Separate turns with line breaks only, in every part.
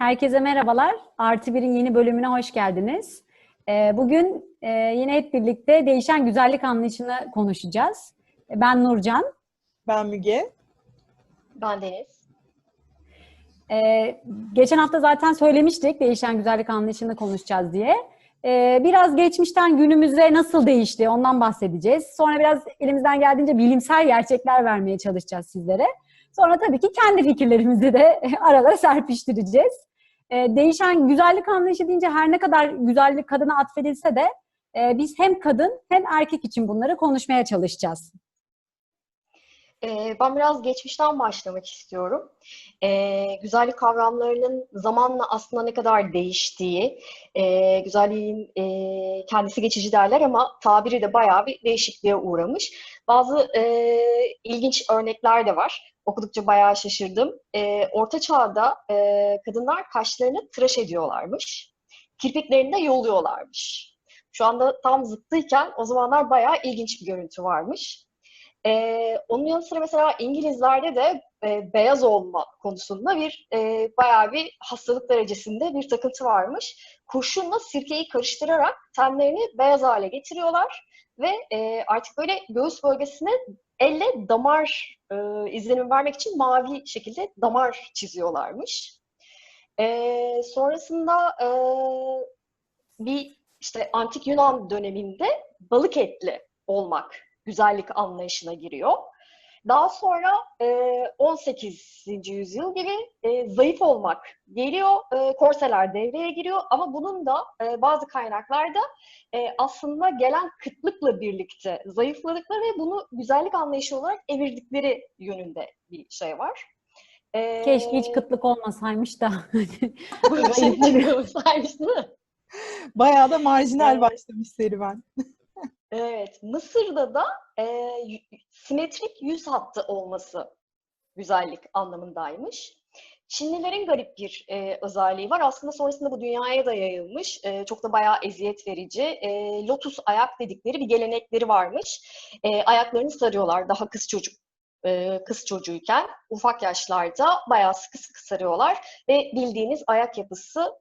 Herkese merhabalar. Artı Bir'in yeni bölümüne hoş geldiniz. Ee, bugün e, yine hep birlikte değişen güzellik anlayışını konuşacağız. Ben Nurcan.
Ben Müge.
Ben Deniz.
Ee, geçen hafta zaten söylemiştik değişen güzellik anlayışını konuşacağız diye. Ee, biraz geçmişten günümüze nasıl değişti ondan bahsedeceğiz. Sonra biraz elimizden geldiğince bilimsel gerçekler vermeye çalışacağız sizlere. Sonra tabii ki kendi fikirlerimizi de aralara serpiştireceğiz. Ee, değişen güzellik anlayışı deyince her ne kadar güzellik kadına atfedilse de e, biz hem kadın hem erkek için bunları konuşmaya çalışacağız.
Ee, ben biraz geçmişten başlamak istiyorum. Ee, güzellik kavramlarının zamanla aslında ne kadar değiştiği, e, güzelliğin e, kendisi geçici derler ama tabiri de bayağı bir değişikliğe uğramış. Bazı e, ilginç örnekler de var. Okudukça bayağı şaşırdım. E, Orta Çağ'da e, kadınlar kaşlarını tıraş ediyorlarmış. Kirpiklerini de yoluyorlarmış. Şu anda tam zıttıyken o zamanlar bayağı ilginç bir görüntü varmış. Ee, onun yanı sıra mesela İngilizlerde de e, beyaz olma konusunda bir e, bayağı bir hastalık derecesinde bir takıntı varmış. Kurşunla sirkeyi karıştırarak tenlerini beyaz hale getiriyorlar ve e, artık böyle göğüs bölgesine elle damar e, izlenimi vermek için mavi şekilde damar çiziyorlarmış. E, sonrasında e, bir işte antik Yunan döneminde balık etli olmak güzellik anlayışına giriyor. Daha sonra e, 18. yüzyıl gibi e, zayıf olmak geliyor, e, korseler devreye giriyor ama bunun da e, bazı kaynaklarda e, aslında gelen kıtlıkla birlikte zayıfladıkları ve bunu güzellik anlayışı olarak evirdikleri yönünde bir şey var.
E, Keşke hiç kıtlık olmasaymış da.
Böyle şey olsaymış değil mi?
Bayağı da marjinal evet. başlamış serüven.
Evet, Mısır'da da e, simetrik yüz hattı olması güzellik anlamındaymış. Çinlilerin garip bir e, özelliği var. Aslında sonrasında bu dünyaya da yayılmış. E, çok da bayağı eziyet verici. E, lotus ayak dedikleri bir gelenekleri varmış. E, ayaklarını sarıyorlar daha kız çocuk e, kız çocuğuyken ufak yaşlarda bayağı sıkı sıkı sarıyorlar ve bildiğiniz ayak yapısı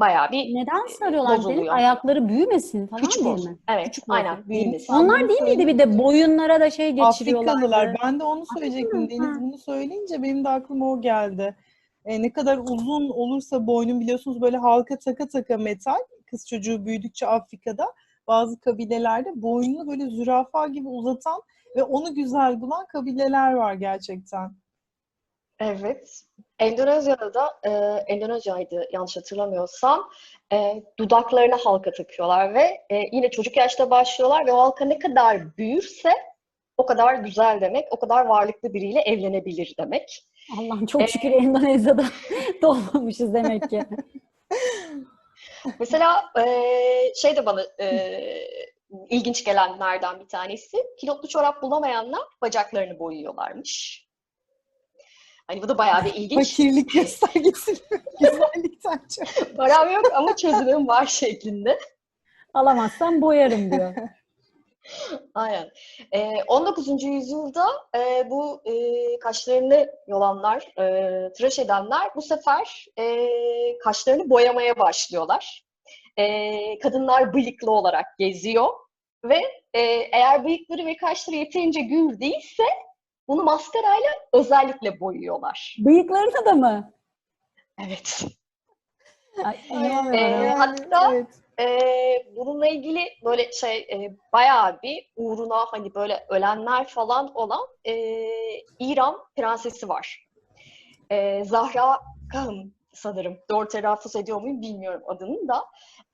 bayağı bir
Neden sarıyorlar dedim? Ayakları büyümesin falan
Küçük
değil
olsun.
mi?
Evet,
Küçük
aynen.
olsun.
Büyümesin.
Onlar değil miydi bir de boyunlara da şey geçiriyorlar?
Afrikalılar. Ben de onu söyleyecektim.
Afrika,
Deniz bunu söyleyince benim de aklıma o geldi. E, ne kadar uzun olursa boynun biliyorsunuz böyle halka taka taka metal. Kız çocuğu büyüdükçe Afrika'da bazı kabilelerde boynunu böyle zürafa gibi uzatan ve onu güzel bulan kabileler var gerçekten.
Evet. Endonezya'da da, e, Endonezya'ydı yanlış hatırlamıyorsam, e, dudaklarına halka takıyorlar ve e, yine çocuk yaşta başlıyorlar ve o halka ne kadar büyürse o kadar güzel demek, o kadar varlıklı biriyle evlenebilir demek.
Allah'ım çok şükür Endonezya'da doğmamışız demek ki.
Mesela e, şey de bana e, ilginç gelenlerden bir tanesi, kilotlu çorap bulamayanlar bacaklarını boyuyorlarmış. Hani bu da bayağı bir ilginç.
Fakirlik göstergesi güzellikten çok.
Param yok ama çözümüm var şeklinde.
Alamazsam boyarım diyor.
Aynen. Ee, 19. yüzyılda e, bu e, kaşlarını yolanlar, e, tıraş edenler bu sefer e, kaşlarını boyamaya başlıyorlar. E, kadınlar bıyıklı olarak geziyor ve e, eğer bıyıkları ve kaşları yeterince gür değilse bunu maskarayla özellikle boyuyorlar.
Bıyıklarını da mı?
Evet.
Ay,
Ee,
inanamıyorum.
hatta
Evet.
e, bununla ilgili böyle şey e, bayağı bir uğruna hani böyle ölenler falan olan e, İran prensesi var. E, Zahra Khan sanırım. Doğru telaffuz ediyor muyum bilmiyorum adını da.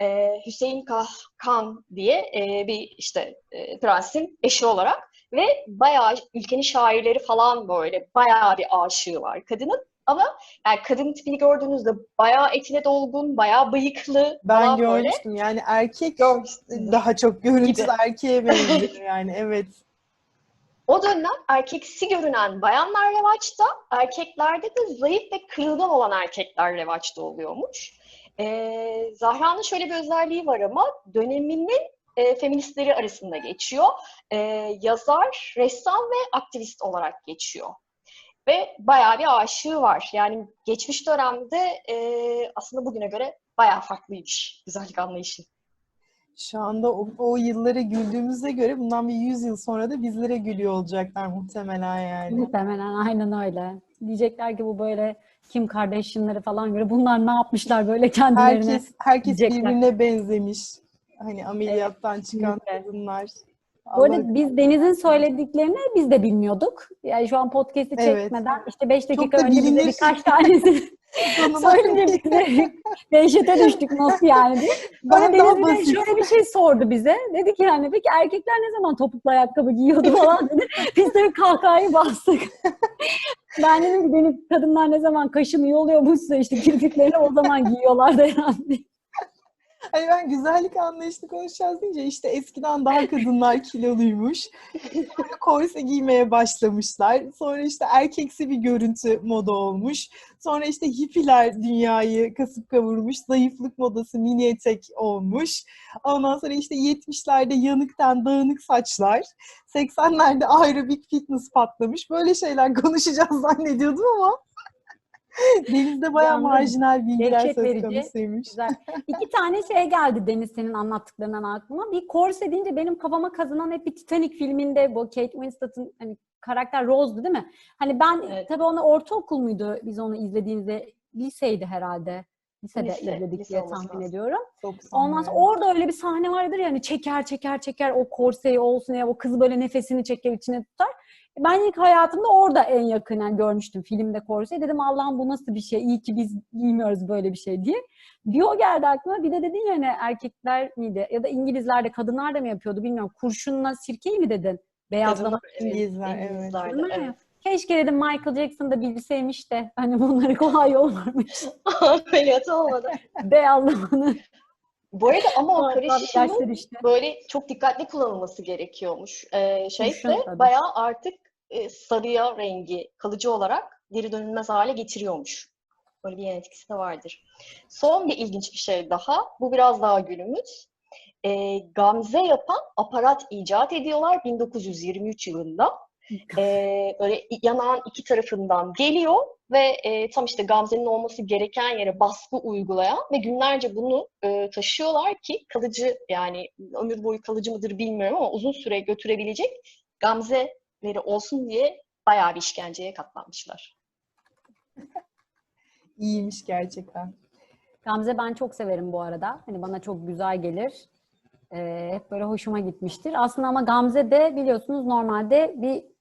E, Hüseyin Kah Khan diye e, bir işte e, prensin eşi olarak ve bayağı ülkenin şairleri falan böyle bayağı bir aşığı var kadının. Ama yani kadın tipini gördüğünüzde bayağı etine dolgun, bayağı bıyıklı
Ben
falan böyle.
görmüştüm. Yani erkek
Görmüşsün.
daha çok görüntüsü erkeğe benziyor yani evet.
O dönem erkeksi görünen bayanlar revaçta, erkeklerde de zayıf ve kırılgan olan erkekler revaçta oluyormuş. Ee, Zahra'nın şöyle bir özelliği var ama döneminin e, feministleri arasında geçiyor. E, yazar, ressam ve aktivist olarak geçiyor. ve bayağı bir aşığı var. Yani geçmiş dönemde e, aslında bugüne göre bayağı farklıymış güzellik anlayışı.
Şu anda o, o yıllara güldüğümüze göre bundan bir 100 yıl sonra da bizlere gülüyor olacaklar muhtemelen yani.
Muhtemelen aynen öyle. Diyecekler ki bu böyle Kim Kardashian'ları falan göre bunlar ne yapmışlar böyle kendilerine.
Herkes herkes
diyecekler.
birbirine benzemiş. Hani ameliyattan çıkan
kesinlikle.
kadınlar.
Bu arada
Allah-
biz Deniz'in söylediklerini biz de bilmiyorduk. Yani şu an podcast'i
Evet.
çekmeden işte 5 dakika
da
önce bize
bilinir.
birkaç tanesi söyleyince dehşete düştük nasıl yani diye.
Daha-
Deniz bir de şöyle bir şey sordu bize. Dedi ki yani peki erkekler ne zaman topuklu ayakkabı giyiyordu falan dedi. Biz de bir kahkahayı bastık. ben dedim ki Deniz kadınlar ne zaman kaşım iyi oluyormuşsa işte kirpiklerini o zaman giyiyorlardı herhalde.
Hani ben güzellik anlayışını konuşacağız deyince işte eskiden daha kadınlar kiloluymuş. Sonra korse giymeye başlamışlar. Sonra işte erkeksi bir görüntü moda olmuş. Sonra işte hippiler dünyayı kasıp kavurmuş. Zayıflık modası mini etek olmuş. Ondan sonra işte 70'lerde yanıktan dağınık saçlar. 80'lerde aerobik fitness patlamış. Böyle şeyler konuşacağız zannediyordum ama Denizde bayağı
Yalnız
marjinal bilgiler söz
verici.
konusuymuş.
Güzel. İki tane şey geldi Deniz senin anlattıklarından aklıma. Bir Corse deyince benim kafama kazanan hep bir Titanic filminde bu Kate Winslet'ın hani karakter Rose'du değil mi? Hani ben
Evet.
tabii onu ortaokul muydu biz onu izlediğimizde liseydi herhalde. Lisede
Lise,
izledik
lise
diye tahmin
lazım.
ediyorum.
90'lar.
Ondan sonra orada öyle bir sahne vardır yani çeker çeker çeker o korseyi olsun ya o kızı böyle nefesini çeker içine tutar. Ben ilk hayatımda orada en yakından görmüştüm filmde korseyi. Dedim Allah'ım bu nasıl bir şey? İyi ki biz giymiyoruz böyle bir şey diye. Bir o geldi aklıma. Bir de dedin ya hani erkekler miydi? Ya da İngilizler de kadınlar da mı yapıyordu bilmiyorum. Kurşunla sirkeyi mi dedin? Beyazlama.
İngilizler, evet.
İngilizler evet.
Keşke dedim Michael Jackson da bilseymiş de hani bunları kolay yol varmış.
Ameliyat olmadı.
Beyazlamanın.
Bu arada ama o karışımın
işte.
böyle çok dikkatli kullanılması gerekiyormuş. Ee, şey
tabii.
bayağı artık e, sarıya rengi kalıcı olarak geri dönülmez hale getiriyormuş. Böyle bir yan etkisi de vardır. Son bir ilginç bir şey daha. Bu biraz daha günümüz. Ee, gamze yapan aparat icat ediyorlar 1923 yılında. Ee, böyle yanağın iki tarafından geliyor ve e, tam işte gamzenin olması gereken yere baskı uygulayan ve günlerce bunu e, taşıyorlar ki kalıcı yani ömür boyu kalıcı mıdır bilmiyorum ama uzun süre götürebilecek gamzeleri olsun diye bayağı bir işkenceye katlanmışlar.
İyiymiş gerçekten.
Gamze ben çok severim bu arada. Hani bana çok güzel gelir. Ee, hep böyle hoşuma gitmiştir. Aslında ama Gamze de biliyorsunuz normalde bir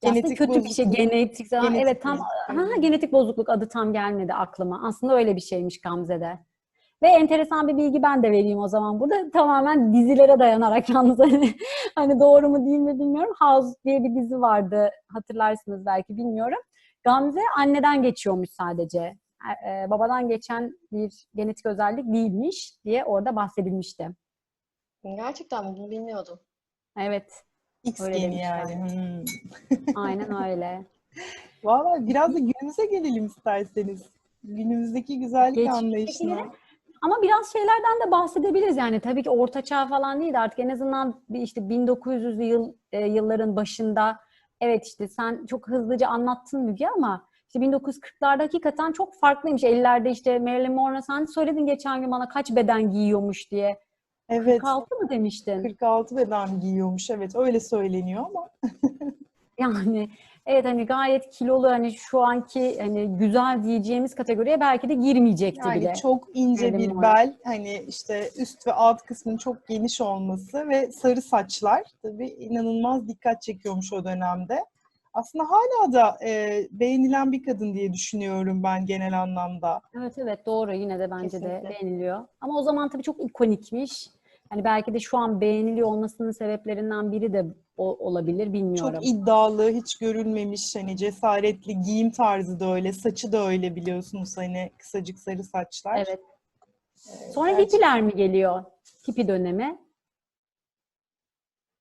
Genetik
kötü bir şey.
bozukluk.
Genetik, Ha,
Genetik
evet tam
bozukluk.
ha, genetik bozukluk adı tam gelmedi aklıma. Aslında öyle bir şeymiş Gamze'de. Ve enteresan bir bilgi ben de vereyim o zaman burada. Tamamen dizilere dayanarak yalnız hani, hani doğru mu değil mi bilmiyorum. House diye bir dizi vardı. Hatırlarsınız belki bilmiyorum. Gamze anneden geçiyormuş sadece. E, e, babadan geçen bir genetik özellik değilmiş diye orada bahsedilmişti.
Gerçekten bunu bilmiyordum.
Evet,
X
Öyle
geni yani. Hmm.
aynen öyle.
Valla biraz da günümüze gelelim isterseniz. Günümüzdeki güzellik
Geçmişteki
anlayışına.
Ama biraz şeylerden de bahsedebiliriz yani tabii ki orta çağ falan değil de artık en azından bir işte 1900'lü yıl e, yılların başında evet işte sen çok hızlıca anlattın Müge ama işte 1940'larda hakikaten çok farklıymış. 50'lerde işte Marilyn Monroe sen söyledin geçen gün bana kaç beden giyiyormuş diye.
Evet.
46 mı demiştin?
46 beden giyiyormuş. Evet öyle söyleniyor ama
Yani evet hani gayet kilolu hani şu anki hani güzel diyeceğimiz kategoriye belki de girmeyecekti
yani
bile.
çok ince bir
Monroe.
bel, hani işte üst ve alt kısmının çok geniş olması ve sarı saçlar tabii inanılmaz dikkat çekiyormuş o dönemde. Aslında hala da e, beğenilen bir kadın diye düşünüyorum ben genel anlamda.
Evet evet doğru yine de bence de
Kesinlikle.
beğeniliyor. Ama o zaman tabii çok ikonikmiş. Hani belki de şu an beğeniliyor olmasının sebeplerinden biri de o, olabilir bilmiyorum.
Çok iddialı, hiç görülmemiş hani cesaretli giyim tarzı da öyle, saçı da öyle biliyorsunuz hani kısacık sarı saçlar.
Evet.
Ee,
Sonra
gerçi-
hippiler mi geliyor? Hippi dönemi.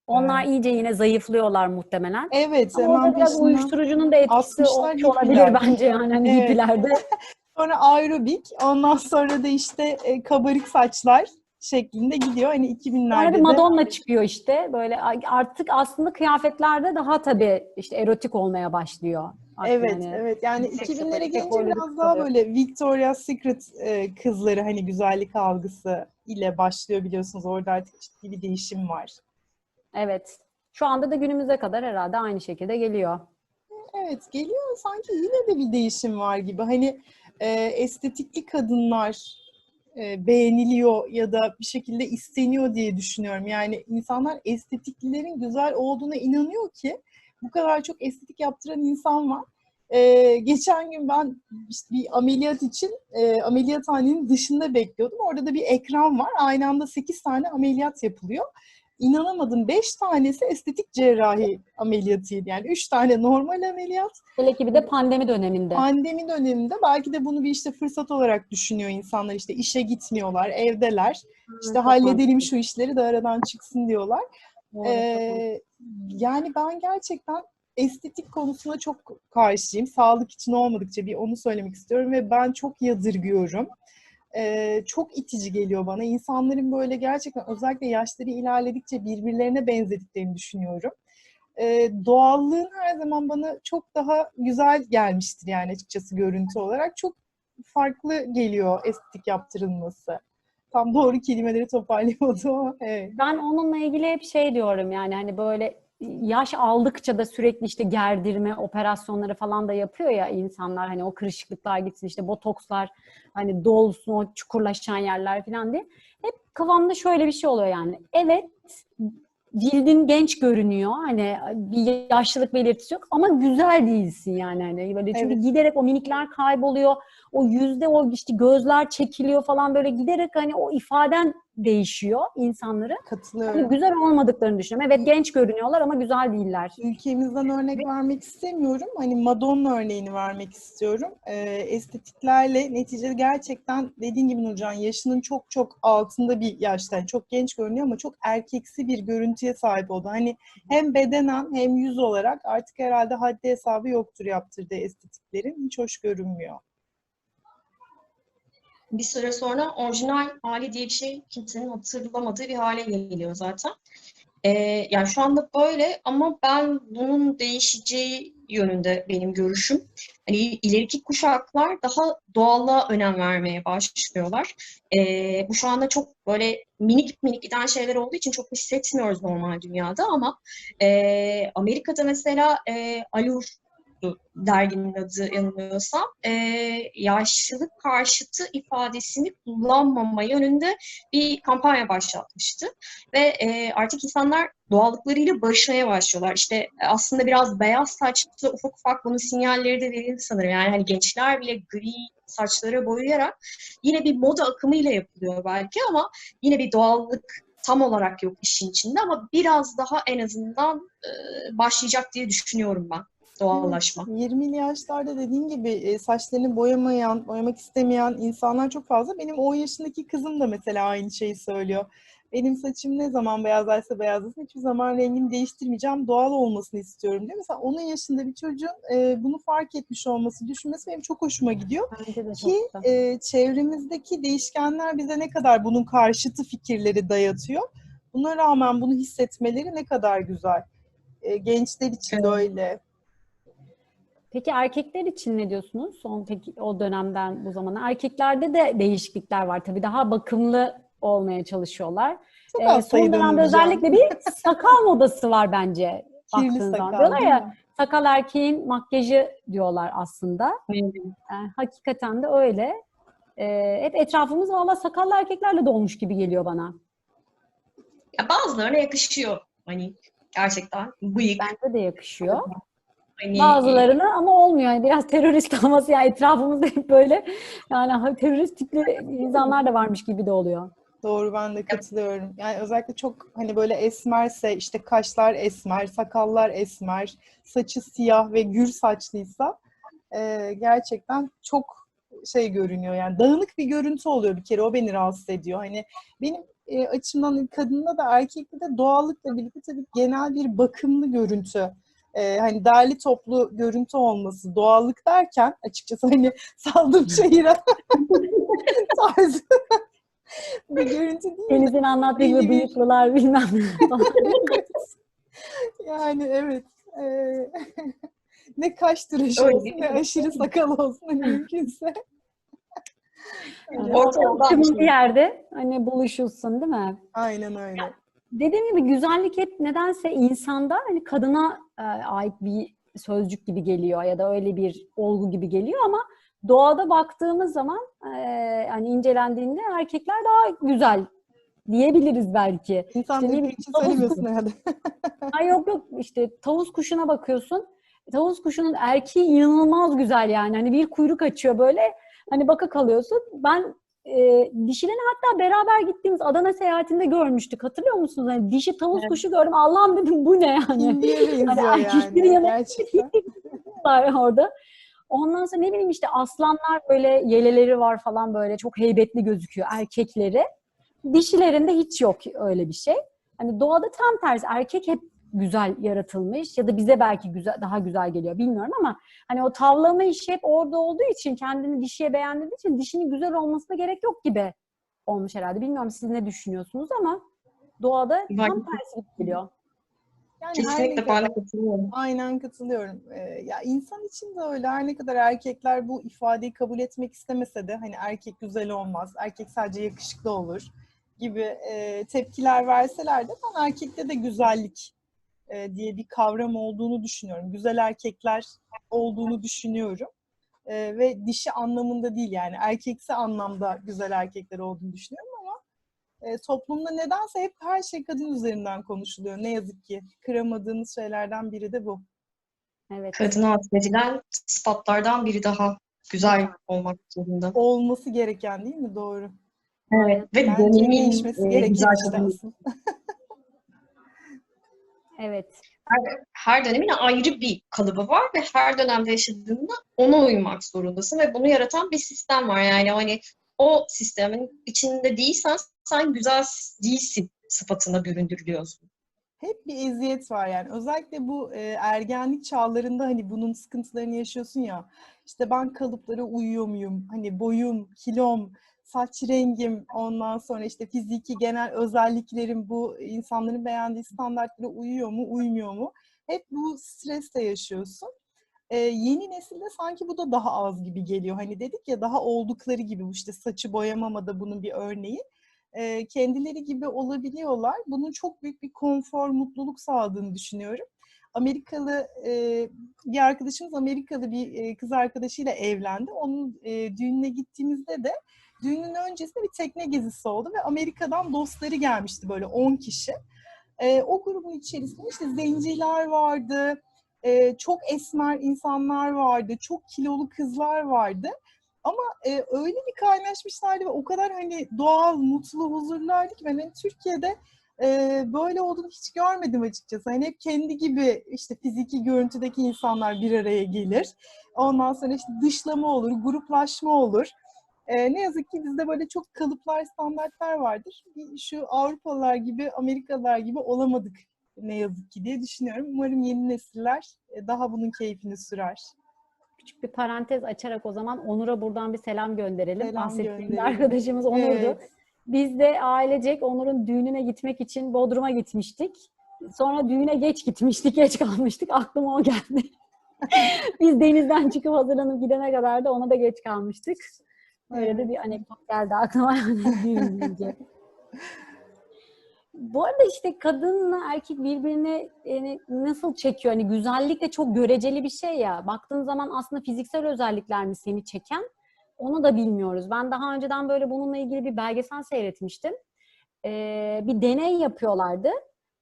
Onlar iyice yine zayıflıyorlar muhtemelen.
Evet,
Ama
hemen
biraz uyuşturucunun da etkisi
60'lar
olmuş olabilir bence yani hani
Evet.
hippilerde.
Sonra aerobik, ondan sonra da işte e, kabarık saçlar şeklinde gidiyor. Hani 2000'lerde
Sonra bir
de
Madonna çıkıyor işte. Böyle artık aslında kıyafetlerde daha tabii işte erotik olmaya başlıyor. Artık
Evet,
hani
evet. Yani
Seks
2000'lere
separatı
gelince biraz daha böyle Victoria's Secret e, kızları hani güzellik algısı ile başlıyor biliyorsunuz. Orada artık ciddi bir değişim var.
Evet. Şu anda da günümüze kadar herhalde aynı şekilde geliyor.
Evet, geliyor sanki yine de bir değişim var gibi. Hani e, estetikli kadınlar e, beğeniliyor ya da bir şekilde isteniyor diye düşünüyorum. Yani insanlar estetiklilerin güzel olduğuna inanıyor ki bu kadar çok estetik yaptıran insan var. E, geçen gün ben işte bir ameliyat için e, ameliyathanenin dışında bekliyordum. Orada da bir ekran var. Aynı anda 8 tane ameliyat yapılıyor. İnanamadım. 5 tanesi estetik cerrahi ameliyatıydı. Yani 3 tane normal ameliyat.
Hele ki bir de pandemi döneminde.
Pandemi döneminde belki de bunu bir işte fırsat olarak düşünüyor insanlar. İşte işe gitmiyorlar, evdeler. İşte halledelim şu işleri de aradan çıksın diyorlar. Ee, yani ben gerçekten estetik konusuna çok karşıyım. Sağlık için olmadıkça bir onu söylemek istiyorum ve ben çok yadırgıyorum. Ee, çok itici geliyor bana. İnsanların böyle gerçekten özellikle yaşları ilerledikçe birbirlerine benzediklerini düşünüyorum. Ee, doğallığın her zaman bana çok daha güzel gelmiştir yani açıkçası görüntü olarak. Çok farklı geliyor estetik yaptırılması. Tam doğru kelimeleri toparlayamadım ama evet.
Ben onunla ilgili hep şey diyorum yani hani böyle yaş aldıkça da sürekli işte gerdirme operasyonları falan da yapıyor ya insanlar hani o kırışıklıklar gitsin işte botokslar hani dolsun o çukurlaşan yerler falan diye. Hep kafamda şöyle bir şey oluyor yani. Evet cildin genç görünüyor. Hani bir yaşlılık belirtisi yok ama güzel değilsin yani hani böyle çünkü
Evet.
giderek o minikler kayboluyor. O yüzde o işte gözler çekiliyor falan böyle giderek hani o ifaden değişiyor insanların. Hani
Katılıyorum.
güzel olmadıklarını düşünüyorum. Evet genç görünüyorlar ama güzel değiller.
Ülkemizden örnek vermek istemiyorum. Hani Madonna örneğini vermek istiyorum. Ee, estetiklerle neticede gerçekten dediğin gibi Nurcan yaşının çok çok altında bir yaşta. Yani çok genç görünüyor ama çok erkeksi bir görüntüye sahip oldu. Hani hem bedenen hem yüz olarak artık herhalde haddi hesabı yoktur yaptırdığı estetiklerin. Hiç hoş görünmüyor.
Bir süre sonra orijinal hali diye bir şey kimsenin hatırlamadığı bir hale geliyor zaten. Ee, yani şu anda böyle ama ben bunun değişeceği yönünde benim görüşüm. Hani ileriki kuşaklar daha doğallığa önem vermeye başlıyorlar. Ee, bu şu anda çok böyle minik minik giden şeyler olduğu için çok hissetmiyoruz normal dünyada ama e, Amerika'da mesela e, Allure derginin adı yanılmıyorsam e, yaşlılık karşıtı ifadesini kullanmama yönünde bir kampanya başlatmıştı. Ve e, artık insanlar doğallıklarıyla barışmaya başlıyorlar. İşte e, aslında biraz beyaz saçlı ufak ufak bunun sinyalleri de verildi sanırım. Yani hani gençler bile gri saçlara boyayarak yine bir moda akımıyla yapılıyor belki ama yine bir doğallık tam olarak yok işin içinde ama biraz daha en azından e, başlayacak diye düşünüyorum ben doğallaşma.
20'li yaşlarda dediğin gibi e, saçlarını boyamayan, boyamak istemeyen insanlar çok fazla. Benim 10 yaşındaki kızım da mesela aynı şeyi söylüyor. Benim saçım ne zaman beyazlarsa beyazlasın hiçbir zaman rengini değiştirmeyeceğim. Doğal olmasını istiyorum diyor. Mesela onun yaşında bir çocuğun e, bunu fark etmiş olması, düşünmesi benim çok hoşuma gidiyor.
Bence de
Ki e, çevremizdeki değişkenler bize ne kadar bunun karşıtı fikirleri dayatıyor. Buna rağmen bunu hissetmeleri ne kadar güzel. E, gençler için de
Evet.
öyle.
Peki erkekler için ne diyorsunuz? Son peki o dönemden bu zamana. Erkeklerde de değişiklikler var. Tabii daha bakımlı olmaya çalışıyorlar.
Çok
Ee, son dönemde özellikle bir sakal modası var bence.
Kirli sakal.
Diyorlar ya sakal erkeğin makyajı diyorlar aslında. Yani hakikaten de öyle. Ee, hep etrafımız valla sakallı erkeklerle dolmuş gibi geliyor bana.
Ya bazılarına yakışıyor. Hani gerçekten bıyık.
Bence de yakışıyor.
Hani,
Bazılarına ama olmuyor. Yani biraz terörist olması yani etrafımızda hep böyle yani terörist tipli insanlar da varmış gibi de oluyor.
Doğru ben de katılıyorum. Yani özellikle çok hani böyle esmerse işte kaşlar esmer, sakallar esmer, saçı siyah ve gür saçlıysa e, gerçekten çok şey görünüyor. Yani dağınık bir görüntü oluyor bir kere o beni rahatsız ediyor. Hani benim e, açımdan kadında da erkekte de doğallıkla birlikte tabii genel bir bakımlı görüntü. E, hani derli toplu görüntü olması, doğallık derken açıkçası hani saldım şehire tarzı bir görüntü değil.
Deniz'in anlattığı gibi
bir-
bıyıklılar bilmem.
Yani evet. Ee, ne kaş tıraşı olsun
değil
ne aşırı sakal olsun hani mümkünse.
Yani optimum
şey.
bir yerde hani buluşulsun değil mi?
Aynen öyle.
Dediğim gibi güzellik hep nedense insanda hani kadına e, ait bir sözcük gibi geliyor ya da öyle bir olgu gibi geliyor ama doğada baktığımız zaman e, hani incelendiğinde erkekler daha güzel diyebiliriz belki.
İnsan
İşte bileyim,
için söylemiyorsun herhalde.
Ay yok yok işte tavus kuşuna bakıyorsun. Tavus kuşunun erkeği inanılmaz güzel yani. Hani bir kuyruk açıyor böyle. Hani baka kalıyorsun. Ben e, dişilerini hatta beraber gittiğimiz Adana seyahatinde görmüştük. Hatırlıyor musunuz? Hani dişi tavus
Evet.
kuşu gördüm. Allah'ım dedim bu ne yani? Hani erkeklerin
yani. Gerçekten.
var orada. Ondan sonra ne bileyim işte aslanlar böyle yeleleri var falan böyle çok heybetli gözüküyor erkekleri. Dişilerinde hiç yok öyle bir şey. Hani doğada tam tersi erkek hep güzel yaratılmış ya da bize belki güzel daha güzel geliyor bilmiyorum ama hani o tavlama işi hep orada olduğu için kendini dişiye beğendiği için dişinin güzel olmasına gerek yok gibi olmuş herhalde. Bilmiyorum siz ne düşünüyorsunuz ama doğada tam
Ben-
tersi geliyor.
Yani
Kesinlikle ben katılıyorum.
Aynen katılıyorum. Ee, ya insan için de öyle. Her ne kadar erkekler bu ifadeyi kabul etmek istemese de hani erkek güzel olmaz, erkek sadece yakışıklı olur gibi e, tepkiler verseler de ben erkekte de güzellik e, diye bir kavram olduğunu düşünüyorum. Güzel erkekler olduğunu düşünüyorum. E, ve dişi anlamında değil yani erkeksi anlamda güzel erkekler olduğunu düşünüyorum ama e, toplumda nedense hep her şey kadın üzerinden konuşuluyor. Ne yazık ki kıramadığımız şeylerden biri de bu.
Evet.
Kadına atfedilen sıfatlardan biri daha güzel olmak zorunda.
Olması gereken değil mi? Doğru.
Evet. Ve
Bence
dönemin
değişmesi
e,
gereken
güzel
işte.
Evet.
her dönemin ayrı bir kalıbı var ve her dönemde yaşadığında ona uymak zorundasın ve bunu yaratan bir sistem var. Yani hani o sistemin içinde değilsen sen güzel değilsin sıfatına büründürülüyorsun.
Hep bir eziyet var yani. Özellikle bu e, ergenlik çağlarında hani bunun sıkıntılarını yaşıyorsun ya. İşte ben kalıplara uyuyor muyum? Hani boyum, kilom, saç rengim, ondan sonra işte fiziki genel özelliklerim bu insanların beğendiği standartlara uyuyor mu, uymuyor mu? Hep bu stresle yaşıyorsun. Ee, yeni nesilde sanki bu da daha az gibi geliyor. Hani dedik ya daha oldukları gibi bu işte saçı boyamama da bunun bir örneği. Ee, kendileri gibi olabiliyorlar. Bunun çok büyük bir konfor, mutluluk sağladığını düşünüyorum. Amerikalı e, bir arkadaşımız Amerikalı bir e, kız arkadaşıyla evlendi. Onun e, düğününe gittiğimizde de düğünün öncesinde bir tekne gezisi oldu ve Amerika'dan dostları gelmişti böyle 10 kişi. E, o grubun içerisinde işte zenciler vardı, e, çok esmer insanlar vardı, çok kilolu kızlar vardı. Ama e, öyle bir kaynaşmışlardı ve o kadar hani doğal, mutlu, huzurlardı ki ben hani Türkiye'de e, böyle olduğunu hiç görmedim açıkçası. Hani hep kendi gibi işte fiziki görüntüdeki insanlar bir araya gelir. Ondan sonra işte dışlama olur, gruplaşma olur. E, ne yazık ki bizde böyle çok kalıplar, standartlar vardır. Şu Avrupalılar gibi, Amerikalılar gibi olamadık ne yazık ki diye düşünüyorum. Umarım yeni nesiller daha bunun keyfini sürer.
Küçük bir parantez açarak o zaman Onur'a buradan bir selam gönderelim.
Selam
Bahsettiğimiz
gönderelim.
arkadaşımız Onur'du.
Evet.
Biz de ailecek Onur'un düğününe gitmek için Bodrum'a gitmiştik. Sonra düğüne geç gitmiştik, geç kalmıştık. Aklıma o geldi. Biz denizden çıkıp hazırlanıp gidene kadar da ona da geç kalmıştık. Öyle de bir anekdot geldi aklıma. Bu arada işte kadınla erkek birbirini yani nasıl çekiyor? Hani güzellik de çok göreceli bir şey ya. Baktığın zaman aslında fiziksel özellikler mi seni çeken? Onu da bilmiyoruz. Ben daha önceden böyle bununla ilgili bir belgesel seyretmiştim. Ee, bir deney yapıyorlardı.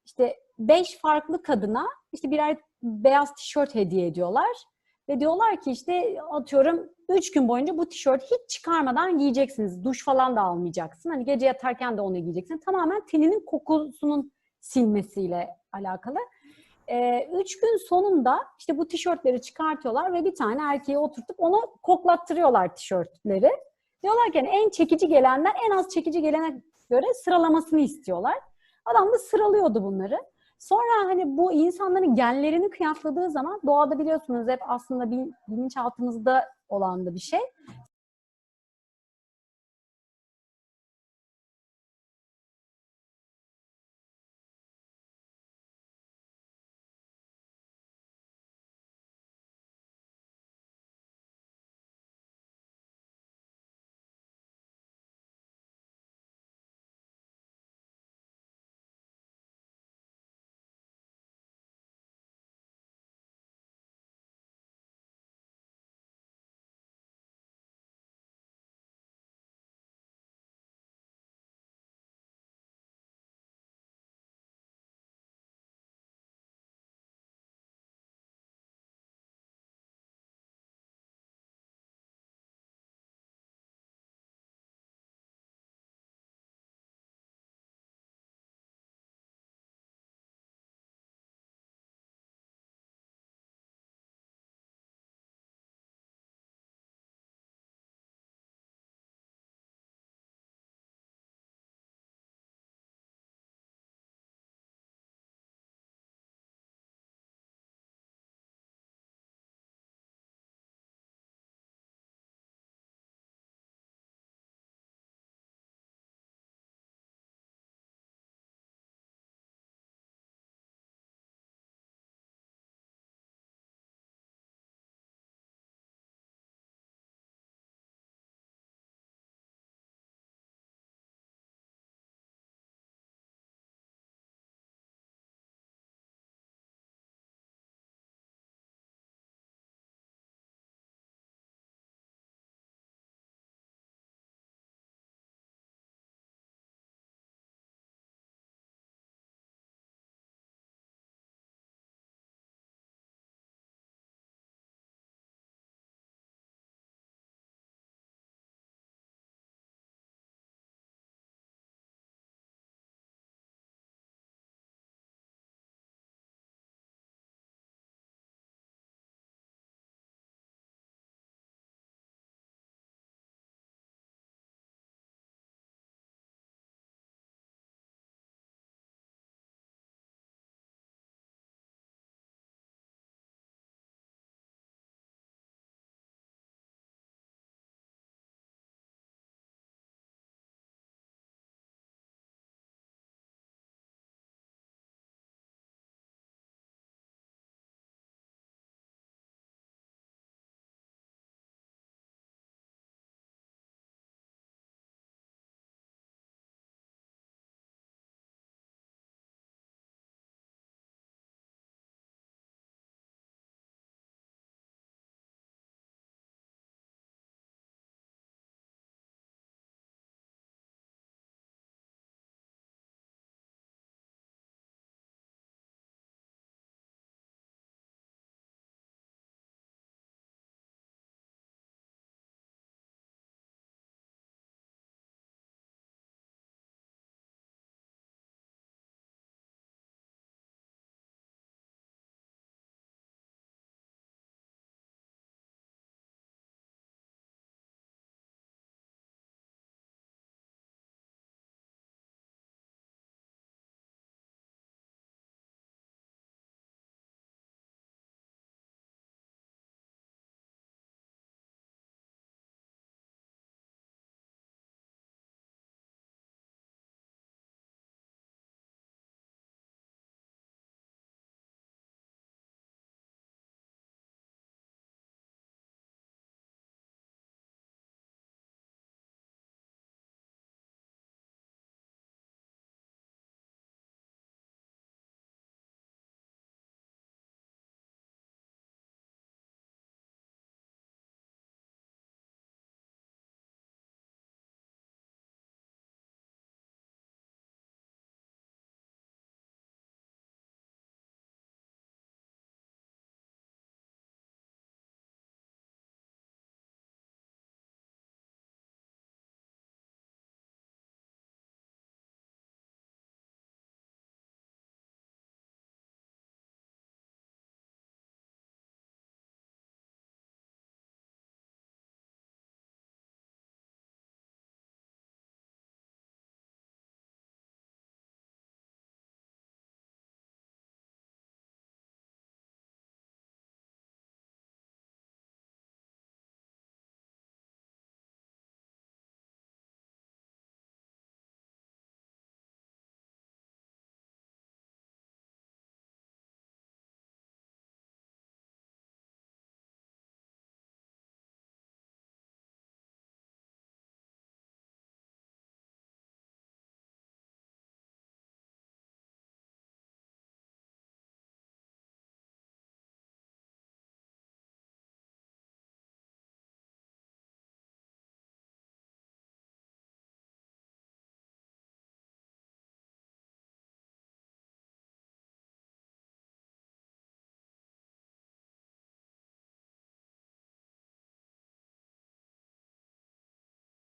İşte beş farklı kadına işte birer beyaz tişört hediye ediyorlar. Ve diyorlar ki işte atıyorum üç gün boyunca bu tişört hiç çıkarmadan giyeceksiniz. Duş falan da almayacaksın. Hani gece yatarken de onu giyeceksin. Tamamen teninin kokusunun silmesiyle alakalı. Ee, üç gün sonunda işte bu tişörtleri çıkartıyorlar ve bir tane erkeği oturtup onu koklattırıyorlar tişörtleri. Diyorlar ki hani en çekici gelenden en az çekici gelene göre sıralamasını istiyorlar. Adam da sıralıyordu bunları. Sonra hani bu insanların genlerini kıyasladığı zaman doğada biliyorsunuz hep aslında bil- bilinçaltımızda olan da bir şey.